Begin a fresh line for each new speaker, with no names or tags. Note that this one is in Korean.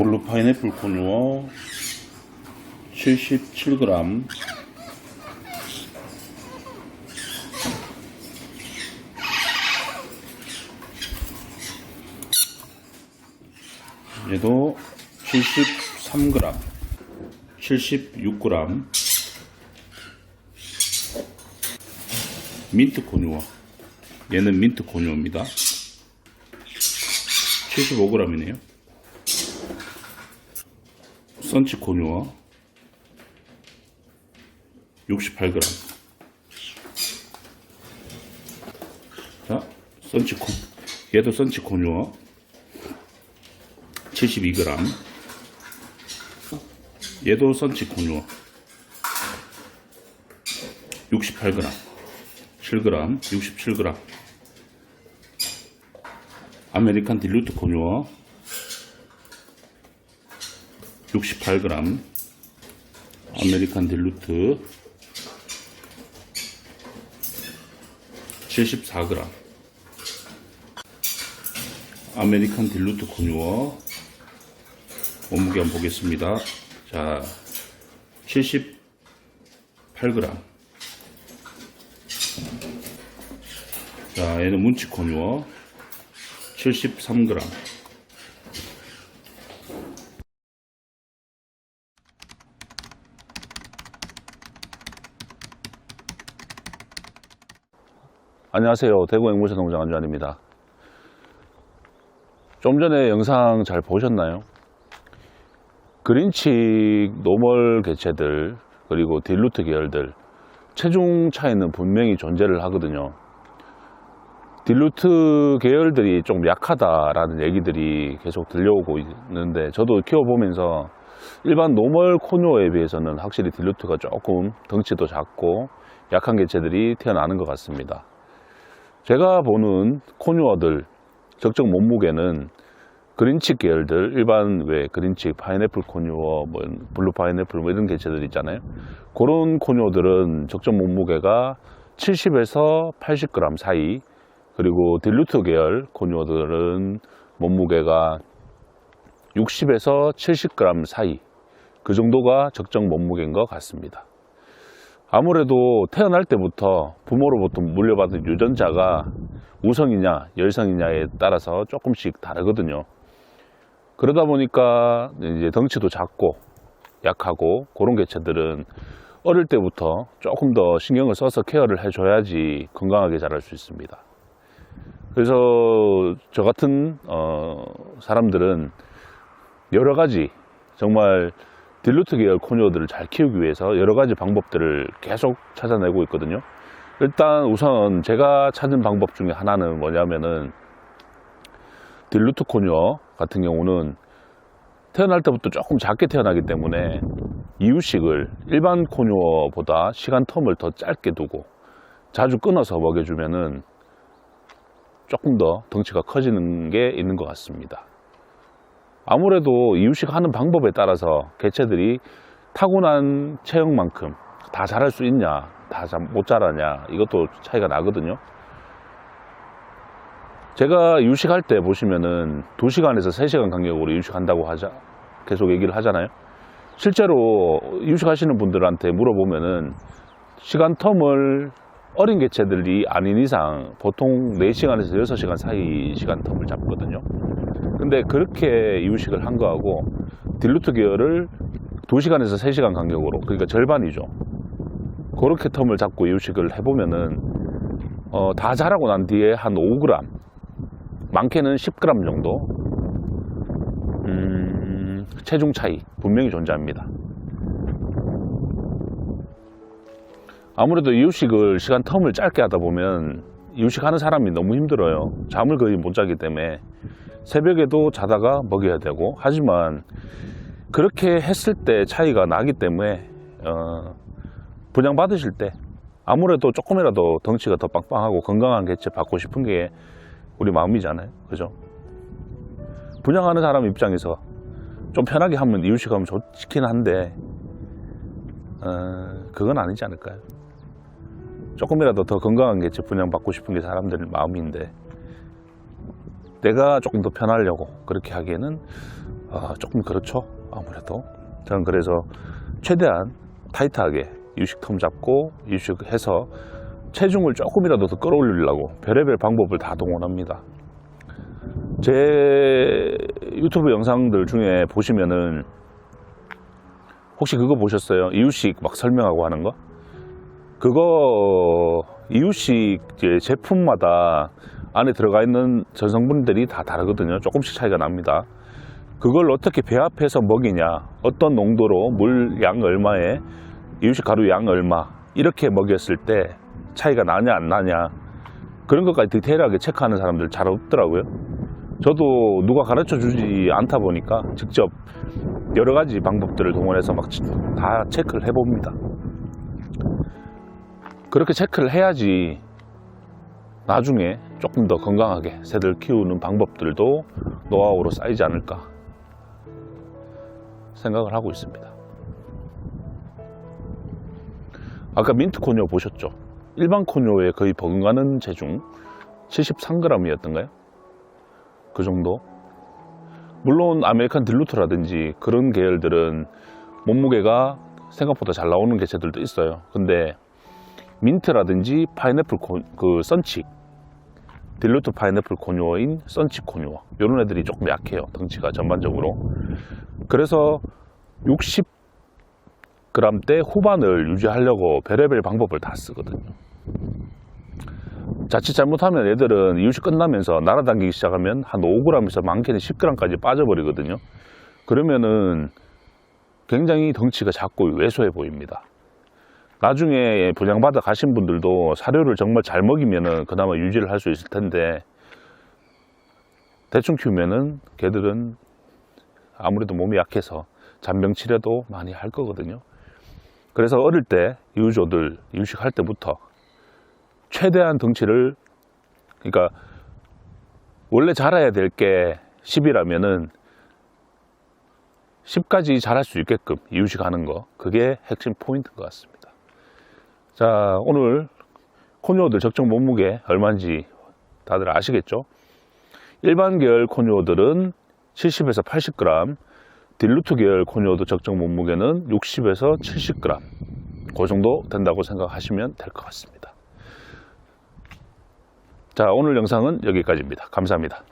볼루 파인애플 콘유어 77g 얘도 73g 76g 민트 콘유어 얘는 민트 콘유어입니다. 75g이네요 선치 콘유어 68g 자 선치 콘 얘도 선치 콘유어 72g 얘도 선치 콘유어 68g 7g 67g 아메리칸 딜루트 콘유어 68g 아메리칸 딜루트 74g 아메리칸 딜루트 콘유어 몸무게 한번 보겠습니다. 자 78g 자 얘는 문치 콘유어 73g
안녕하세요. 대구 앵무새 농장 안주환입니다. 좀 전에 영상 잘 보셨나요? 그린치 노멀 개체들 그리고 딜루트 계열들 체중 차이는 분명히 존재를 하거든요. 딜루트 계열들이 좀 약하다라는 얘기들이 계속 들려오고 있는데 저도 키워보면서 일반 노멀 코노에 비해서는 확실히 딜루트가 조금 덩치도 작고 약한 개체들이 태어나는 것 같습니다. 제가 보는 코뉴어들 적정 몸무게는 그린치 계열들 일반 왜 그린치 파인애플 코뉴어 뭐 블루 파인애플 뭐 이런 개체들 있잖아요. 그런 코뉴어들은 적정 몸무게가 70에서 80g 사이 그리고 딜루트 계열 코뉴어들은 몸무게가 60에서 70g 사이 그 정도가 적정 몸무게인 것 같습니다 아무래도 태어날 때부터 부모로부터 물려받은 유전자가 우성이냐 열성이냐에 따라서 조금씩 다르거든요. 그러다 보니까 이제 덩치도 작고 약하고 그런 개체들은 어릴 때부터 조금 더 신경을 써서 케어를 해줘야지 건강하게 자랄 수 있습니다. 그래서 저 같은 어, 사람들은 여러 가지 정말 딜루트 계열 코니어들을 잘 키우기 위해서 여러 가지 방법들을 계속 찾아내고 있거든요. 일단 우선 제가 찾은 방법 중에 하나는 뭐냐면은 딜루트 코니어 같은 경우는 태어날 때부터 조금 작게 태어나기 때문에 이유식을 일반 코니어보다 시간 텀을 더 짧게 두고 자주 끊어서 먹여주면은 조금 더 덩치가 커지는 게 있는 것 같습니다. 아무래도 이유식 하는 방법에 따라서 개체들이 타고난 체형만큼 다 자랄 수 있냐, 다 못 자라냐, 이것도 차이가 나거든요. 제가 이유식할 때 보시면은 2시간에서 3시간 간격으로 이유식한다고 하자, 계속 얘기를 하잖아요. 실제로 이유식하시는 분들한테 물어보면은 시간 텀을 어린 개체들이 아닌 이상 보통 4시간에서 6시간 사이 시간 텀을 잡거든요. 근데 그렇게 이유식을 한 거하고 딜루트 계열을 2시간에서 3시간 간격으로 그러니까 절반이죠. 그렇게 텀을 잡고 이유식을 해보면은 어, 다 자라고 난 뒤에 한 5g 많게는 10g 정도 음, 체중 차이 분명히 존재합니다. 아무래도 이유식을 시간 텀을 짧게 하다 보면 이유식 하는 사람이 너무 힘들어요. 잠을 거의 못 자기 때문에 새벽에도 자다가 먹여야 되고 하지만 그렇게 했을 때 차이가 나기 때문에 어, 분양 받으실 때 아무래도 조금이라도 덩치가 더 빵빵하고 건강한 개체 받고 싶은 게 우리 마음이잖아요. 그죠? 분양하는 사람 입장에서 좀 편하게 하면 이유식 하면 좋긴 한데 어, 그건 아니지 않을까요? 조금이라도 더 건강한 개체 분양 받고 싶은 게 사람들 마음인데 내가 조금 더 편하려고 그렇게 하기에는 아, 조금 그렇죠. 아무래도. 저는 그래서 최대한 타이트하게 이유식 텀 잡고 이유식해서 체중을 조금이라도 더 끌어올리려고 별의별 방법을 다 동원합니다. 제 유튜브 영상들 중에 보시면은 혹시 그거 보셨어요? 이유식 막 설명하고 하는 거? 그거 이유식 제품마다 안에 들어가 있는 전성분들이 다 다르거든요. 조금씩 차이가 납니다. 그걸 어떻게 배합해서 먹이냐, 어떤 농도로 물 양 얼마에 이유식 가루 양 얼마 이렇게 먹였을 때 차이가 나냐 안 나냐 그런 것까지 디테일하게 체크하는 사람들 잘 없더라고요. 저도 누가 가르쳐 주지 않다 보니까 직접 여러 가지 방법들을 동원해서 막 다 체크를 해봅니다. 그렇게 체크를 해야지 나중에 조금 더 건강하게 새들 키우는 방법들도 노하우로 쌓이지 않을까 생각을 하고 있습니다. 아까 민트 코뇨 보셨죠? 일반 코뇨에 거의 버금가는 체중 73g이었던가요? 그 정도? 물론 아메리칸 딜루트라든지 그런 계열들은 몸무게가 생각보다 잘 나오는 개체들도 있어요. 근데 민트라든지 파인애플 코, 그 썬칙 딜루트 파인애플 코뉴어인 썬칙 코뉴어 이런 애들이 조금 약해요 덩치가 전반적으로. 그래서 60g대 후반을 유지하려고 별의별 방법을 다 쓰거든요. 자칫 잘못하면 애들은 이유식 끝나면서 날아다니기 시작하면 한 5g에서 많게는 10g까지 빠져버리거든요. 그러면은 굉장히 덩치가 작고 왜소해 보입니다 나중에 분양받아 가신 분들도 사료를 정말 잘 먹이면은 그나마 유지를 할 수 있을 텐데 대충 키우면은 걔들은 아무래도 몸이 약해서 잔병 치료도 많이 할 거거든요. 그래서 어릴 때 이유조들 이유식할 때부터 최대한 덩치를 그러니까 원래 자라야 될 게 10이라면은 10까지 자랄 수 있게끔 이유식하는 거 그게 핵심 포인트인 것 같습니다. 자, 오늘 코뉴어들 적정 몸무게 얼마인지 다들 아시겠죠? 일반 계열 코뉴어들은 70에서 80g, 딜루트 계열 코뉴어도 적정 몸무게는 60에서 70g. 그 정도 된다고 생각하시면 될 것 같습니다. 자, 오늘 영상은 여기까지입니다. 감사합니다.